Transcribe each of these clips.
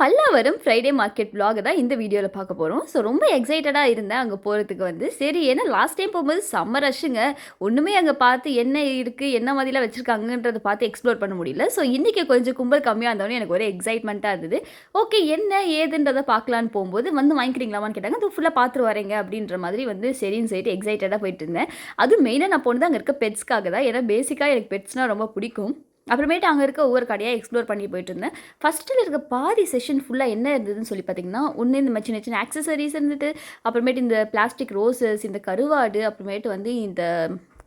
Pallavaram Friday market black தான் இந்த வீடியோவில் பார்க்க போகிறோம் ஸோ ரொம்ப எக்ஸைட்டடாக இருந்தேன் அங்கே போகிறதுக்கு வந்து. சரி ஏன்னா லாஸ்ட் டைம் போகும்போது செம்ம ரஷ்ஷுங்க ஒன்றுமே அங்கே பார்த்து என்ன இருக்குது என்ன மாதிரிலாம் வச்சுருக்காங்கன்றத பார்த்து எக்ஸ்ப்ளோர் பண்ண முடியல. ஸோ இன்றைக்கி கொஞ்சம் கும்பல் கம்மியாக இருந்தவொடனே எனக்கு ஒரே எக்ஸைட்மெண்ட்டாக இருந்தது. ஓகே என்ன ஏதுன்றதை பார்க்கலான்னு போகும்போது வந்து வாங்கிக்கிறீங்களாமான்னு கேட்டாங்க. அது ஃபுல்லாக பார்த்துட்டு வரேங்க. அப்படின்ற மாதிரி வந்து சரின்னு சொல்லிட்டு எக்ஸைட்டடாக போயிட்டு இருந்தேன். அதுவும் மெயினாக நான் போனது அங்கே இருக்க பெட்ஸ்க்காக தான். ஏன்னா பேசிக்காக எனக்கு பெட்ஸ்னால் ரொம்ப பிடிக்கும். அப்புறமேட்டு அங்கே இருக்க ஒவ்வொரு கடையாக எக்ஸ்ப்ளோர் பண்ணி போயிட்டு இருந்தேன் ஃபஸ்ட்டில் இருக்க பாதி செஷன் ஃபுல்லாக என்ன இருந்ததுன்னு சொல்லி பார்த்தீங்கன்னா ஒன்று இந்த மாதிரி சின்ன சின்ன ஆக்சசரிஸ் இருந்துட்டு அப்புறமேட்டு இந்த பிளாஸ்டிக் ரோசஸ் இந்த கருவாடு அப்புறமேட்டு வந்து இந்த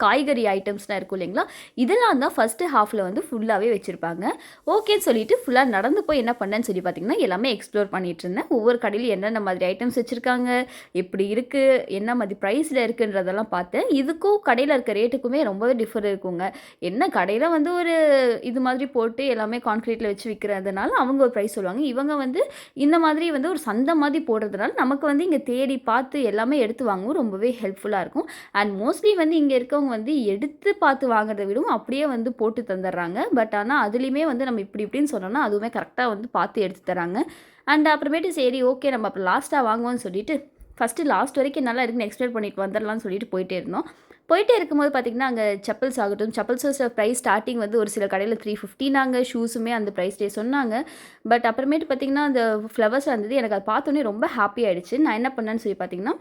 காய்கறி ஐட்டம்ஸ்லாம் இருக்கும் இல்லைங்களா? இதெல்லாம் தான் ஃபஸ்ட்டு ஹாஃபில் வந்து ஃபுல்லாகவே வச்சுருப்பாங்க. ஓகேன்னு சொல்லிட்டு ஃபுல்லாக நடந்து போய் என்ன பண்ணேன்னு சொல்லி பார்த்தீங்கன்னா எல்லாமே எக்ஸ்ப்ளோர் பண்ணிட்டு இருந்தேன். ஒவ்வொரு கடையில் என்னென்ன மாதிரி ஐட்டம்ஸ் வச்சுருக்காங்க எப்படி இருக்குது என்ன மாதிரி ப்ரைஸில் இருக்குன்றதெல்லாம் பார்த்தேன். இதுக்கும் கடையில் இருக்க ரேட்டுக்குமே ரொம்பவே டிஃபர் இருக்குங்க. என்ன கடையில் வந்து ஒரு இது மாதிரி போட்டு எல்லாமே கான்க்ரீட்டில் வச்சு விற்கிறதுனால அவங்க ஒரு ப்ரைஸ் சொல்லுவாங்க. இவங்க வந்து இந்த மாதிரி வந்து ஒரு சந்தை மாதிரி போடுறதுனால நமக்கு வந்து இங்கே தேடி பார்த்து எல்லாமே எடுத்து வாங்கவும் ரொம்பவே ஹெல்ப்ஃபுல்லாக இருக்கும். அண்ட் மோஸ்ட்லி வந்து இங்கே இருக்கவங்க வந்து எடுத்து பார்த்து வாங்குறதை விடவும் அப்படியே வந்து போட்டு தந்துடுறாங்க. பட் ஆனால் அதுலேயுமே வந்து நம்ம இப்படி இப்படின்னு சொன்னோம்னா அதுவுமே கரெக்டாக வந்து பார்த்து எடுத்து தராங்க. அண்ட் அப்புறமேட்டு சரி ஓகே நம்ம அப்புறம் லாஸ்ட்டாக வாங்குவோம்னு சொல்லிட்டு ஃபஸ்ட்டு லாஸ்ட் வரைக்கும் நல்லா இருக்குன்னு எக்ஸ்பிளைன் பண்ணிட்டு வந்துடலாம்னு சொல்லிட்டு போயிட்டே இருந்தோம். போயிட்டே இருக்கும்போது பார்த்திங்கன்னா அங்கே செப்பல்ஸ் ஆகட்டும் செப்பல்ஸோட ப்ரைஸ் ஸ்டார்டிங் வந்து ஒரு சில கடையில் த்ரீ ஃபிஃப்டினாங்க ஷூஸுமே அந்த ப்ரைஸ்லேயே சொன்னாங்க. பட் அப்புறமேட்டு பார்த்திங்கன்னா அந்த ஃப்ளவர்ஸ் இருந்தது எனக்கு அதை பார்த்தோன்னே ரொம்ப ஹாப்பி ஆயிடுச்சு. நான் என்ன பண்ணேன்னு சொல்லி பார்த்திங்கன்னா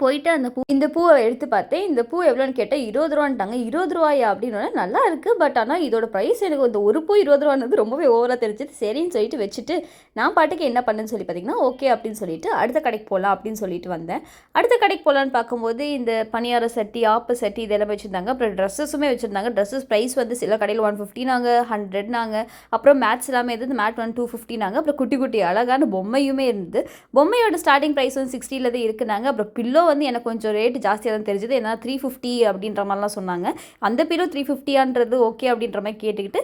போயிட்டு அந்த பூ இந்த பூவை எடுத்து பார்த்தேன். இந்த பூ எவ்வளோன்னு கேட்டால் இருபது ரூபான்ட்டாங்க. இருபது ரூபாயா அப்படின்னு நல்லா இருக்குது பட் ஆனால் இதோட ப்ரைஸ் எனக்கு இந்த ஒரு பூ இருபது ரூபானது ரொம்பவே ஓவராக தெரிஞ்சது. சரின்னு சொல்லிட்டு வச்சுட்டு நான் பாட்டுக்கு என்ன பண்ணுன்னு சொல்லி பார்த்தீங்கன்னா ஓகே அப்படின்னு சொல்லிட்டு அடுத்த கடைக்கு போகலாம் அப்படின்னு சொல்லிட்டு வந்தேன். அடுத்த கடைக்கு போகலான்னு பார்க்கும்போது இந்த பணியார சட்டி ஆப்பு சட்டி இதெல்லாம் வச்சுருந்தாங்க. அப்புறம் ட்ரெஸ்ஸஸுமே வச்சுருந்தாங்க. ட்ரெஸ்ஸஸ் ப்ரைஸ் வந்து சில கடையில் ஒன் ஃபிஃப்டினாங்க ஹண்ட்ரட்னாங்க அப்புறம் மேட்ச் எல்லாமே இருந்தது. மேட் ஒன் டூ ஃபிஃப்டினாங்க அப்புறம் குட்டி குட்டி அழகான பொம்மையுமே இருந்தது. பொம்மையோட ஸ்டார்டிங் ப்ரைஸ் வந்து சிக்ஸ்டியில் தான் இருக்குனாங்க. அப்புறம் பில்லு வந்து எனக்கு கொஞ்சம் ரேட் ஜாஸ்தியாக தான் தெரிஞ்சது. ஏன்னா த்ரீ ஃபிஃப்டி அப்படின்ற மாதிரிலாம் சொன்னாங்க. அந்த பில்லோ த்ரீ ஃபிஃப்டியான்றது ஓகே அப்படின்ற மாதிரி கேட்டுக்கிட்டு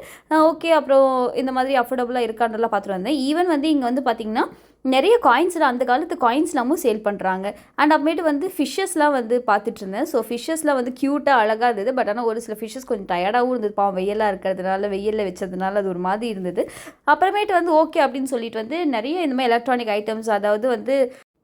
ஓகே அப்புறம் இந்த மாதிரி அஃபோர்டபுளாக இருக்கான்றலாம் பார்த்துட்டு வந்தேன். ஈவன் வந்து இங்கே வந்து பார்த்திங்கன்னா நிறைய காயின்ஸில் அந்த காலத்து காயின்ஸ்லாமும் சேல் பண்ணுறாங்க அண்ட் அப்புறமேட்டு வந்து ஃபிஷ்ஷஸ்லாம் வந்து பார்த்துட்டு இருந்தேன். ஸோ ஃபிஷ்ஷஸ்லாம் வந்து க்யூட்டாக அழகாக இருந்தது. பட் ஆனால் ஒரு சில ஃபிஷ்ஷஸ் கொஞ்சம் டயர்டாகவும் இருந்தது. பாவம் வெயிலாக இருக்கிறதுனால வெயிலில் வச்சதுனால அது ஒரு மாதிரி இருந்தது. அப்புறமேட்டு வந்து ஓகே அப்படின்னு சொல்லிட்டு வந்து நிறைய இந்த மாதிரி எலக்ட்ரானிக் ஐட்டம்ஸ் அதாவது வந்து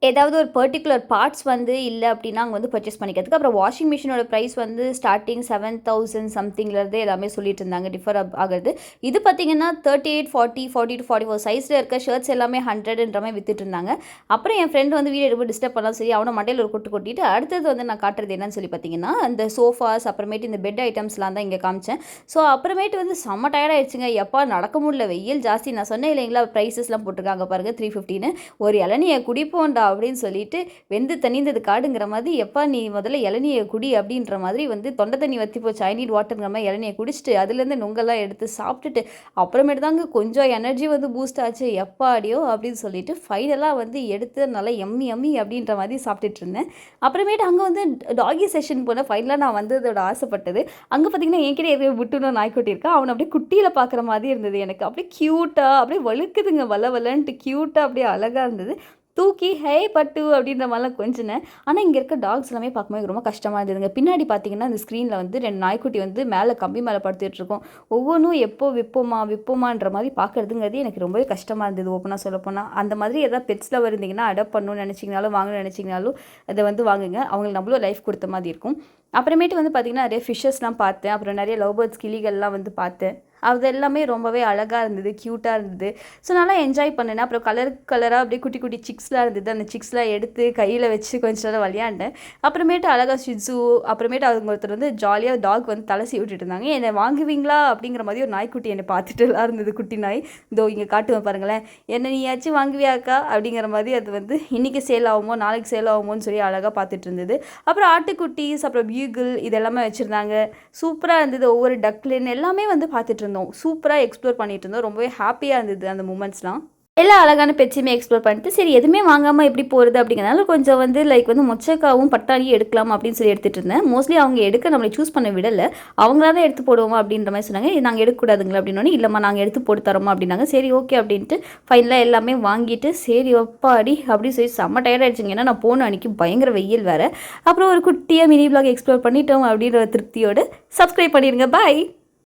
ஏதாவது ஒரு பர்டிகுலர் பார்ட்ஸ் வந்து இல்லை அப்படின்னா அங்கே வந்து பர்ச்சேஸ் பண்ணிக்கிறதுக்கு. அப்புறம் வாஷிங் மிஷினோட ப்ரைஸ் வந்து ஸ்டார்டிங் செவன் தௌசண்ட் சம்திங்லேருந்து எல்லாமே சொல்லிட்டு இருந்தாங்க. டிஃபர் ஆகுது இது பார்த்தீங்கன்னா thirty eight forty forty two forty four சைஸில் இருக்க ஷர்ட்ஸ் எல்லாமே ஹண்ட்ரட்ன்ற மாதிரி வித்துட்டு இருந்தாங்க. அப்புறம் என் ஃப்ரெண்ட் வந்து வீடு எடுப்பு டிஸ்டர்ப் பண்ணலாம் சரி அவனை மண்டையில் ஒரு கொட்டு கொட்டிட்டு அடுத்தது வந்து நான் காட்டுறது என்னன்னு சொல்லி பார்த்தீங்கன்னா இந்த சோஃபாஸ் அப்புறமேட்டு இந்த பெட் ஐட்டம்ஸ்லாம் தான் இங்கே காமிச்சேன். ஸோ அப்புறமேட்டு வந்து செம்ம டயர்டாயிடுச்சுங்க எப்பா நடக்க முடியல. வெயில் ஜாஸ்தி. நான் சொன்னேன் இல்லைங்களா ப்ரைஸஸ்லாம் போட்டிருக்காங்க பாருங்கள் த்ரீ ஃபிஃப்டின்னு ஒரு இளநியை குடிப்போண்டா அப்படின்னு சொல்லிட்டு வெந்து தனிந்தது காடுங்கிற மாதிரி எப்பா நீ முதல்ல இளநியை குடி அப்படின்ற மாதிரி வந்து தொண்டை தண்ணி வத்தி போச்சு. ஐ நீட் வாட்டருங்கிற மாதிரி இளநியை குடிச்சிட்டு அதுலேருந்து நுங்கெல்லாம் எடுத்து சாப்பிட்டுட்டு அப்புறமேட்டு தாங்க கொஞ்சம் எனர்ஜி வந்து பூஸ்ட் ஆச்சு. எப்பாடியோ அப்படின்னு சொல்லிட்டு ஃபைனலாக வந்து எடுத்து நல்லா எம்மி எம்மி அப்படின்ற மாதிரி சாப்பிட்டுட்டு இருந்தேன். அப்புறமேட்டு அங்கே வந்து டாகி செஷன் போனேன் ஃபைனலாக நான் வந்து அதோட ஆசைப்பட்டது. அங்கே பார்த்தீங்கன்னா என்கிட்ட எதுவும் விட்டுணும் நாய்க்குட்டி இருக்கா அவனை அப்படியே குட்டியில் பார்க்குற மாதிரி இருந்தது எனக்கு. அப்படியே க்யூட்டாக அப்படியே வழுக்குதுங்க வல்ல வல்லன்ட்டு க்யூட்டாக அப்படியே அழகாக இருந்தது. தூக்கி ஹே பட்டு அப்படின்ற மாதிரிலாம் கொஞ்சினேன். ஆனால் இங்கே இருக்க டாக்ஸ் எல்லாமே பார்க்கும்போது ரொம்ப கஷ்டமாக இருந்ததுங்க. பின்னாடி பார்த்தீங்கன்னா அந்த ஸ்க்ரீனில் வந்து ரெண்டு நாய்க்குட்டி வந்து மேலே கம்பி மேலே படுத்துட்டு இருக்கோம். ஒவ்வொன்றும் எப்போ விற்போமா விற்போமான்ற மாதிரி பார்க்குறதுங்கிறது எனக்கு ரொம்பவே கஷ்டமாக இருந்தது ஓப்பனாக சொல்லப்போனால் அந்த மாதிரி எதாவது பெட்ஸில் இருந்தீங்கன்னா அடாப்ட் பண்ணணும்னு நினச்சிங்கனாலும் வாங்கணும்னு நினச்சிங்கனாலும் அதை வந்து வாங்குங்க. அவங்களுக்கு நம்மளும் லைஃப் கொடுத்த மாதிரி இருக்கும். அப்புறமேட்டு வந்து பார்த்திங்கன்னா நிறைய ஃபிஷ்ஷஸ்லாம் பார்த்தேன். அப்புறம் நிறைய லவ் பேர்ட்ஸ் கிளிகள்லாம் வந்து பார்த்தேன். அது எல்லாமே ரொம்பவே அழகாக இருந்தது க்யூட்டாக இருந்தது. ஸோ நல்லா என்ஜாய் பண்ணினேன் அப்புறம் கலர் கலராக அப்படியே குட்டி குட்டி சிக்ஸ்லாம் இருந்தது. அந்த சிக்ஸ்லாம் எடுத்து கையில் வச்சு கொஞ்ச நேரம் விளையாண்டேன். அப்புறமேட்டு அழகாக ஷிட்ஸு அப்புறமேட்டு அவங்க ஒருத்தர் வந்து ஜாலியாக டாக் வந்து தலை விட்டுட்டு இருந்தாங்க. என்னை வாங்குவீங்களா? அப்படிங்கிற மாதிரி ஒரு நாய்க்குட்டி என்னை பார்த்துட்டுலாம் இருந்தது குட்டி நாய். இதோ இங்கே காட்டுவேன் பாருங்களேன். என்ன நீயாச்சும் வாங்குவியாக்கா அப்படிங்கிற மாதிரி அது வந்து இன்றைக்கி சேல் ஆகுமோ நாளைக்கு சேல் ஆகுமோன்னு சொல்லி அழகாக பார்த்துட்டு இருந்தது. அப்புறம் ஆட்டுக்குட்டீஸ் அப்புறம் இது இதெல்லாமே வச்சுருந்தாங்க. சூப்பராக இருந்தது ஒவ்வொரு டக்லின் எல்லாமே வந்து பார்த்துட்டு இருந்தோம். சூப்பராக எக்ஸ்ப்ளோர் பண்ணிட்டு இருந்தோம். ரொம்பவே ஹாப்பியாக இருந்தது அந்த மூமெண்ட்ஸ்லாம் எல்லா அழகான பெச்சையுமே எக்ஸ்ப்ளோர் பண்ணிட்டு சரி எதுவுமே வாங்காமல் எப்படி போகிறது அப்படிங்கிறனால கொஞ்சம் வந்து லைக் வந்து மொச்சக்காவும் பட்டாணியும் எடுக்கலாம் அப்படின்னு சொல்லி எடுத்துகிட்டு இருந்தேன். மோஸ்ட்லி அவங்க எடுக்க நம்மளை சூஸ் பண்ண விடலை. அவங்களா தான் எடுத்து போடுவோம் அப்படின்ற மாதிரி சொன்னாங்க. நாங்கள் எடுக்கக்கூடாதுங்களா அப்படின்னோடனே இல்லைம்மா நாங்கள் எடுத்து போட்டு தரோமா அப்படின்னாங்க. சரி ஓகே அப்படின்ட்டு ஃபைனலாக எல்லாமே வாங்கிட்டு சரி ஒப்பாடி அப்படின்னு சொல்லி செம்ம டயர்ட் ஆயிடுச்சுங்க. ஏன்னா நான் போன அன்றைக்கி பயங்கர வெயில் வேறு. அப்புறம் ஒரு குட்டியாக மினி பிளாக் எக்ஸ்ப்ளோர் பண்ணிட்டோம் அப்படின்ற திருப்தியோடு. சப்ஸ்கிரைப் பண்ணிடுங்க. பாய்